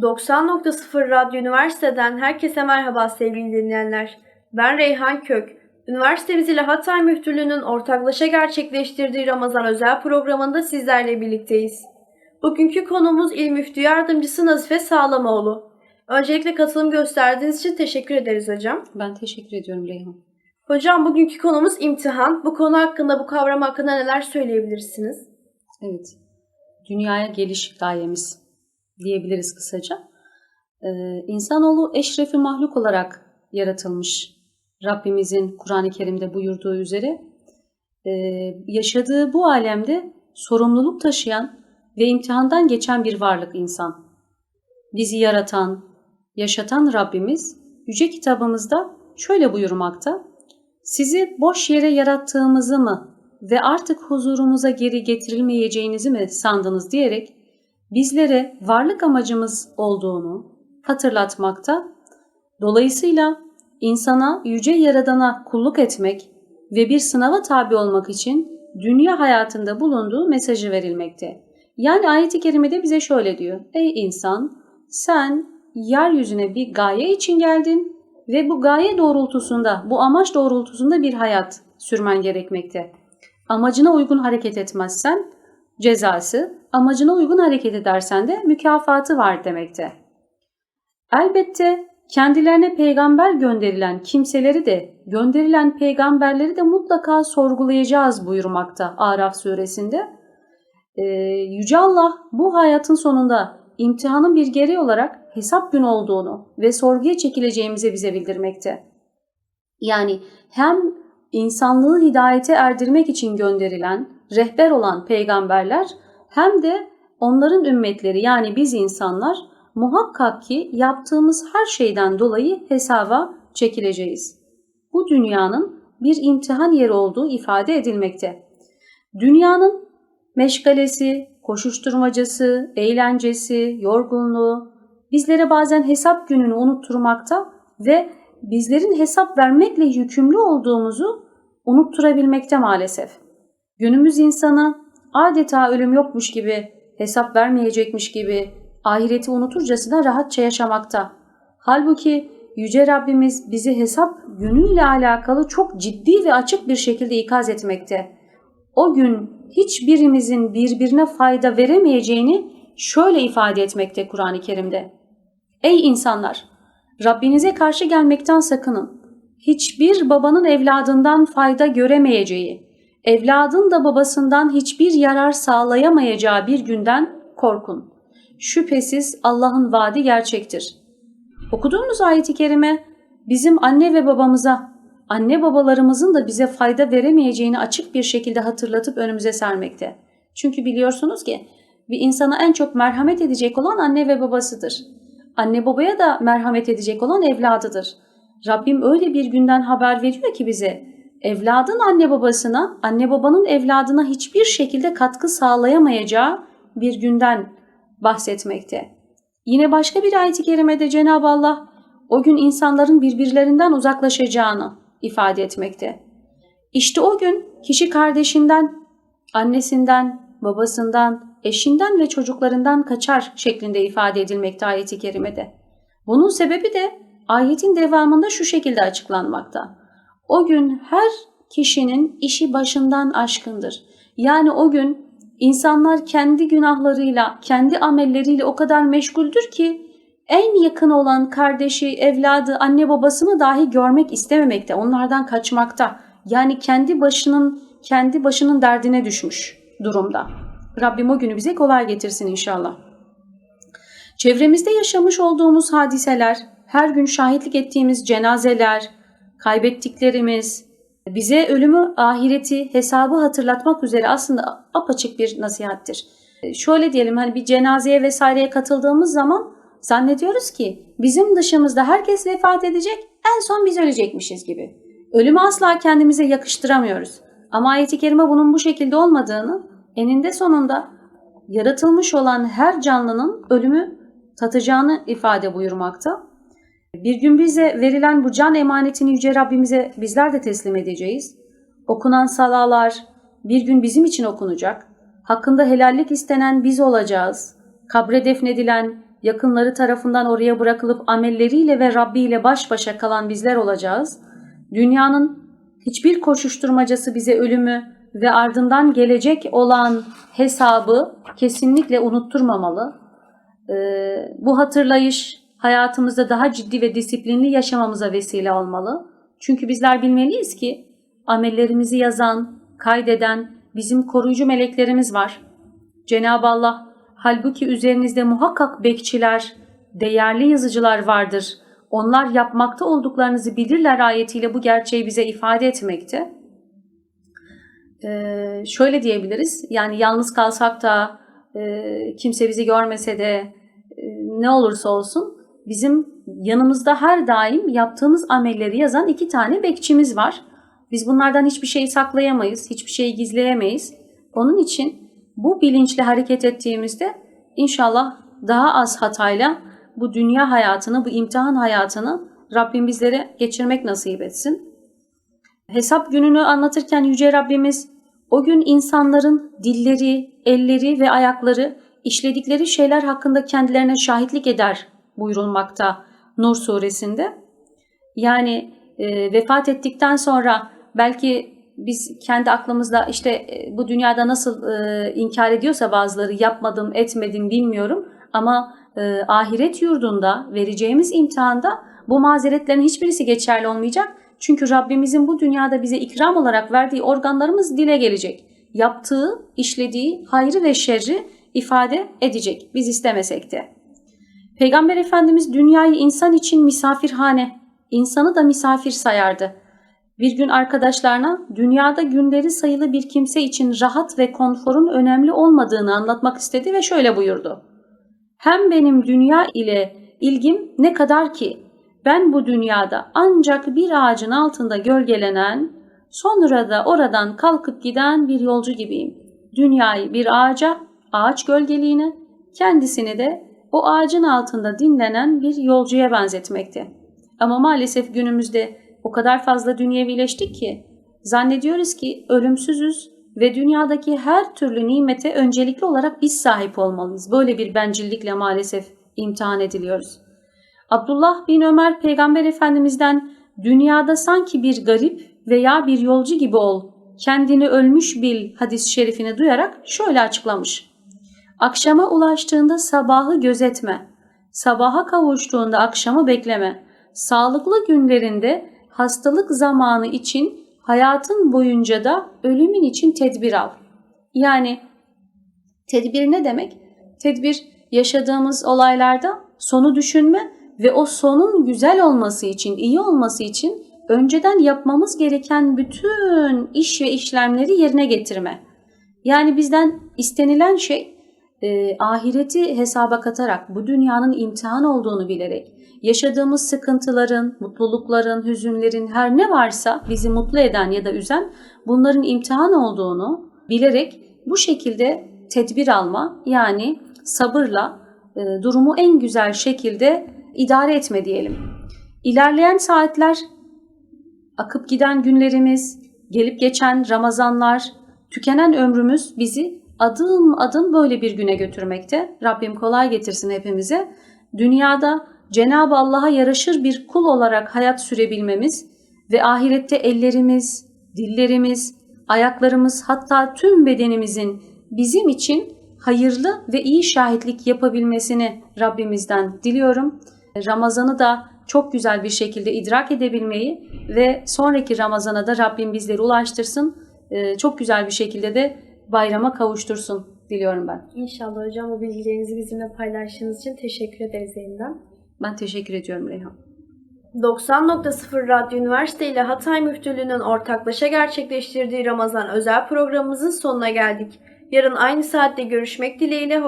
90.0 Radyo Üniversiteden herkese merhaba sevgili dinleyenler. Ben Reyhan Kök. Üniversitemiz ile Hatay Müftülüğü'nün ortaklaşa gerçekleştirdiği Ramazan özel programında sizlerle birlikteyiz. Bugünkü konumuz İl Müftü Yardımcısı Nazife Sağlamoğlu. Öncelikle katılım gösterdiğiniz için teşekkür ederiz hocam. Ben teşekkür ediyorum Reyhan. Hocam bugünkü konumuz imtihan. Bu konu hakkında, bu kavram hakkında neler söyleyebilirsiniz? Evet, dünyaya geliş gayemiz diyebiliriz kısaca. Ee, insanoğlu eşrefi mahluk olarak yaratılmış. Rabbimizin Kur'an-ı Kerim'de buyurduğu üzere ee, yaşadığı bu alemde sorumluluk taşıyan ve imtihandan geçen bir varlık insan. Bizi yaratan, yaşatan Rabbimiz Yüce kitabımızda şöyle buyurmakta. Sizi boş yere yarattığımızı mı ve artık huzurumuza geri getirilmeyeceğinizi mi sandınız diyerek bizlere varlık amacımız olduğunu hatırlatmakta. Dolayısıyla insana yüce yaradana kulluk etmek ve bir sınava tabi olmak için dünya hayatında bulunduğu mesajı verilmekte. Yani ayet-i kerimede bize şöyle diyor. Ey insan sen yeryüzüne bir gaye için geldin ve bu gaye doğrultusunda, bu amaç doğrultusunda bir hayat sürmen gerekmekte. Amacına uygun hareket etmezsen cezası, amacına uygun hareket edersen de mükafatı var demekte. Elbette kendilerine peygamber gönderilen kimseleri de gönderilen peygamberleri de mutlaka sorgulayacağız buyurmakta Araf suresinde. Ee, Yüce Allah bu hayatın sonunda imtihanın bir gereği olarak hesap günü olduğunu ve sorguya çekileceğimizi bize bildirmekte. Yani hem insanlığı hidayete erdirmek için gönderilen, rehber olan peygamberler hem de onların ümmetleri yani biz insanlar muhakkak ki yaptığımız her şeyden dolayı hesaba çekileceğiz. Bu dünyanın bir imtihan yeri olduğu ifade edilmekte. Dünyanın meşgalesi, koşuşturmacası, eğlencesi, yorgunluğu bizlere bazen hesap gününü unutturmakta ve bizlerin hesap vermekle yükümlü olduğumuzu unutturabilmekte maalesef. Günümüz insanı adeta ölüm yokmuş gibi, hesap vermeyecekmiş gibi, ahireti unuturcasına rahatça yaşamakta. Halbuki Yüce Rabbimiz bizi hesap günüyle alakalı çok ciddi ve açık bir şekilde ikaz etmekte. O gün hiçbirimizin birbirine fayda veremeyeceğini şöyle ifade etmekte Kur'an-ı Kerim'de. Ey insanlar! Rabbinize karşı gelmekten sakının. Hiçbir babanın evladından fayda göremeyeceği, evladın da babasından hiçbir yarar sağlayamayacağı bir günden korkun. Şüphesiz Allah'ın vaadi gerçektir. Okuduğumuz ayeti kerime bizim anne ve babamıza, anne babalarımızın da bize fayda veremeyeceğini açık bir şekilde hatırlatıp önümüze sermekte. Çünkü biliyorsunuz ki bir insana en çok merhamet edecek olan anne ve babasıdır. Anne babaya da merhamet edecek olan evladıdır. Rabbim öyle bir günden haber veriyor ki bize evladın anne babasına, anne babanın evladına hiçbir şekilde katkı sağlayamayacağı bir günden bahsetmekte. Yine başka bir ayet-i kerimede Cenab-ı Allah o gün insanların birbirlerinden uzaklaşacağını ifade etmekte. İşte o gün kişi kardeşinden, annesinden, babasından, eşinden ve çocuklarından kaçar şeklinde ifade edilmekte ayet-i kerimede. Bunun sebebi de ayetin devamında şu şekilde açıklanmakta. O gün her kişinin işi başından aşkındır. Yani o gün insanlar kendi günahlarıyla, kendi amelleriyle o kadar meşguldür ki en yakın olan kardeşi, evladı, anne babasını dahi görmek istememekte, onlardan kaçmakta. Yani kendi başının kendi başının derdine düşmüş durumda. Rabbim o günü bize kolay getirsin inşallah. Çevremizde yaşamış olduğumuz hadiseler, her gün şahitlik ettiğimiz cenazeler, kaybettiklerimiz, bize ölümü, ahireti, hesabı hatırlatmak üzere aslında apaçık bir nasihattir. Şöyle diyelim hani bir cenazeye vesaireye katıldığımız zaman zannediyoruz ki bizim dışımızda herkes vefat edecek, en son biz ölecekmişiz gibi. Ölümü asla kendimize yakıştıramıyoruz. Ama ayet-i kerime bunun bu şekilde olmadığını, eninde sonunda yaratılmış olan her canlının ölümü tatacağını ifade buyurmakta. Bir gün bize verilen bu can emanetini Yüce Rabbimize bizler de teslim edeceğiz. Okunan salalar bir gün bizim için okunacak. Hakkında helallik istenen biz olacağız. Kabre defnedilen yakınları tarafından oraya bırakılıp amelleriyle ve Rabbi ile baş başa kalan bizler olacağız. Dünyanın hiçbir koşuşturmacası bize ölümü ve ardından gelecek olan hesabı kesinlikle unutturmamalı. Ee, bu hatırlayış hayatımızda daha ciddi ve disiplinli yaşamamıza vesile olmalı. Çünkü bizler bilmeliyiz ki amellerimizi yazan, kaydeden bizim koruyucu meleklerimiz var. Cenab-ı Allah halbuki üzerinizde muhakkak bekçiler, değerli yazıcılar vardır. Onlar yapmakta olduklarınızı bilirler ayetiyle bu gerçeği bize ifade etmekte. Ee, şöyle diyebiliriz. Yani yalnız kalsak da e, kimse bizi görmese de e, ne olursa olsun bizim yanımızda her daim yaptığımız amelleri yazan iki tane bekçimiz var. Biz bunlardan hiçbir şeyi saklayamayız, hiçbir şeyi gizleyemeyiz. Onun için bu bilinçle hareket ettiğimizde inşallah daha az hatayla bu dünya hayatını, bu imtihan hayatını Rabbim bizlere geçirmek nasip etsin. Hesap gününü anlatırken Yüce Rabbimiz o gün insanların dilleri, elleri ve ayakları işledikleri şeyler hakkında kendilerine şahitlik eder buyurulmakta Nur suresinde. Yani e, vefat ettikten sonra belki biz kendi aklımızda işte e, bu dünyada nasıl e, inkar ediyorsa bazıları yapmadım, etmedim bilmiyorum ama e, ahiret yurdunda vereceğimiz imtihanda bu mazeretlerin hiçbirisi geçerli olmayacak. Çünkü Rabbimizin bu dünyada bize ikram olarak verdiği organlarımız dile gelecek. Yaptığı, işlediği hayrı ve şerri ifade edecek biz istemesek de. Peygamber Efendimiz dünyayı insan için misafirhane, insanı da misafir sayardı. Bir gün arkadaşlarına dünyada günleri sayılı bir kimse için rahat ve konforun önemli olmadığını anlatmak istedi ve şöyle buyurdu. Hem benim dünya ile ilgim ne kadar ki ben bu dünyada ancak bir ağacın altında gölgelenen, sonra da oradan kalkıp giden bir yolcu gibiyim. Dünyayı bir ağaca, ağaç gölgeliğine, kendisini de o ağacın altında dinlenen bir yolcuya benzetmekte. Ama maalesef günümüzde o kadar fazla dünyevileştik ki zannediyoruz ki ölümsüzüz ve dünyadaki her türlü nimete öncelikli olarak biz sahip olmalıyız. Böyle bir bencillikle maalesef imtihan ediliyoruz. Abdullah bin Ömer peygamber efendimizden dünyada sanki bir garip veya bir yolcu gibi ol, kendini ölmüş bil hadis-i şerifini duyarak şöyle açıklamış. Akşama ulaştığında sabahı gözetme, sabaha kavuştuğunda akşamı bekleme, sağlıklı günlerinde hastalık zamanı için hayatın boyunca da ölümün için tedbir al. Yani tedbir ne demek? Tedbir yaşadığımız olaylarda sonu düşünme ve o sonun güzel olması için, iyi olması için önceden yapmamız gereken bütün iş ve işlemleri yerine getirme. Yani bizden istenilen şey e, ahireti hesaba katarak bu dünyanın imtihan olduğunu bilerek yaşadığımız sıkıntıların, mutlulukların, hüzünlerin her ne varsa bizi mutlu eden ya da üzen bunların imtihan olduğunu bilerek bu şekilde tedbir alma yani sabırla e, durumu en güzel şekilde idare etme diyelim. İlerleyen saatler, akıp giden günlerimiz, gelip geçen Ramazanlar, tükenen ömrümüz bizi adım adım böyle bir güne götürmekte. Rabbim kolay getirsin hepimize. Dünyada Cenab-ı Allah'a yaraşır bir kul olarak hayat sürebilmemiz ve ahirette ellerimiz, dillerimiz, ayaklarımız hatta tüm bedenimizin bizim için hayırlı ve iyi şahitlik yapabilmesini Rabbimizden diliyorum. Ramazan'ı da çok güzel bir şekilde idrak edebilmeyi ve sonraki Ramazan'a da Rabbim bizleri ulaştırsın. Ee, Çok güzel bir şekilde de bayrama kavuştursun diliyorum ben. İnşallah hocam bu bilgilerinizi bizimle paylaştığınız için teşekkür ederiz yeniden. Ben teşekkür ediyorum Reyhan. 90.0 Radyo Üniversite ile Hatay Müftülüğü'nün ortaklaşa gerçekleştirdiği Ramazan özel programımızın sonuna geldik. Yarın aynı saatte görüşmek dileğiyle